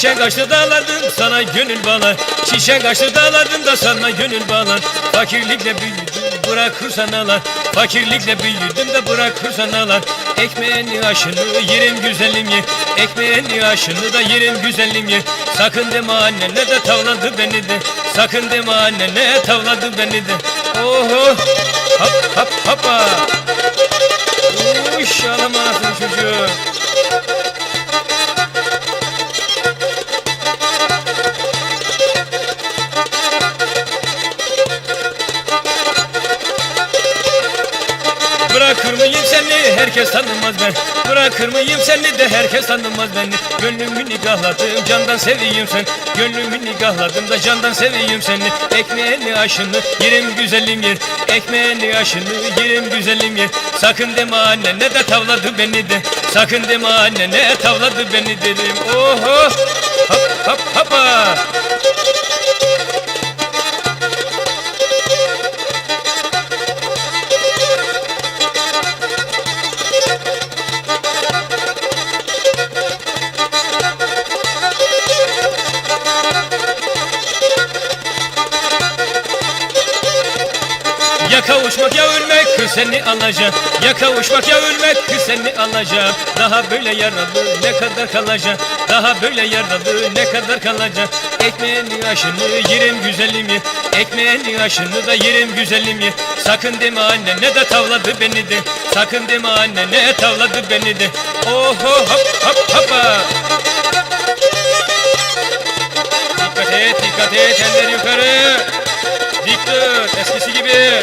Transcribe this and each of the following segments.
Çiçek açtı dağlardım sana gönül bağlar. Çiçek açtı dağlardım da sana gönül bağlar. Fakirlikle büyüdüm bırakırsan ağlar. Fakirlikle büyüdüm de bırakırsan ağlar. Ekmeğini aşını yerim güzelim ye. Ekmeğini aşını da yerim güzelim ye. Sakın deme annene de tavladı beni de. Sakın deme annene tavladı beni de. Oho hop hop hoppa. Uş alamazsın çocuğu Bırakır mıyım seni? Herkes tanımaz ben. Bırakır mıyım seni de? Herkes tanımaz beni. Gönlümü nikahladım candan seveyim sen Gönlümü nikahladım da candan seveyim seni. Ekmeğini aşını yerim güzelim yer. Ekmeğini aşını yerim güzelim yer. Sakın deme annene de tavladı beni de. Sakın deme annene tavladı beni dedim. Oho! Hop hop hoppa Ya kavuşmak ya ölmek kız seni alacağım Ya kavuşmak ya ölmek kız seni alacağım Daha böyle yaralı ne kadar kalacağım Daha böyle yaralı ne kadar kalacağım Ekmeğini aşını yerim güzelim ye. Ekmeğini aşını da yerim güzelim ye. Sakın deme annene de tavladı beni de. Sakın deme annene tavladı beni de. Oho hop hop hoppa. Dikkat et dikkat et eller yukarı. Dik dur eskisi gibi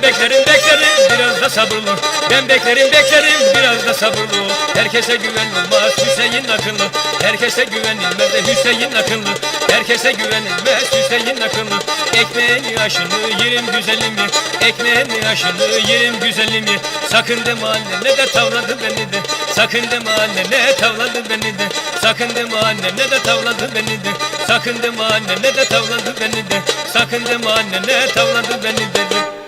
Ben beklerim beklerim biraz da sabırlı. Ben beklerim beklerim biraz da sabırlı. Herkese güven olmaz Hüseyin akıllı Herkese güvenilmez de Hüseyin akıllı Herkese güvenilmez Hüseyin akıllı Ekmeğini aşını yerim güzelim ye Ekmeğini aşını yerim güzelim ye Sakın deme annene de tavladı beni de. Sakın deme annene tavladı beni de. Sakın deme annene de tavladı beni de. Sakın deme annene de tavladı beni de. Sakın deme annene tavladı beni de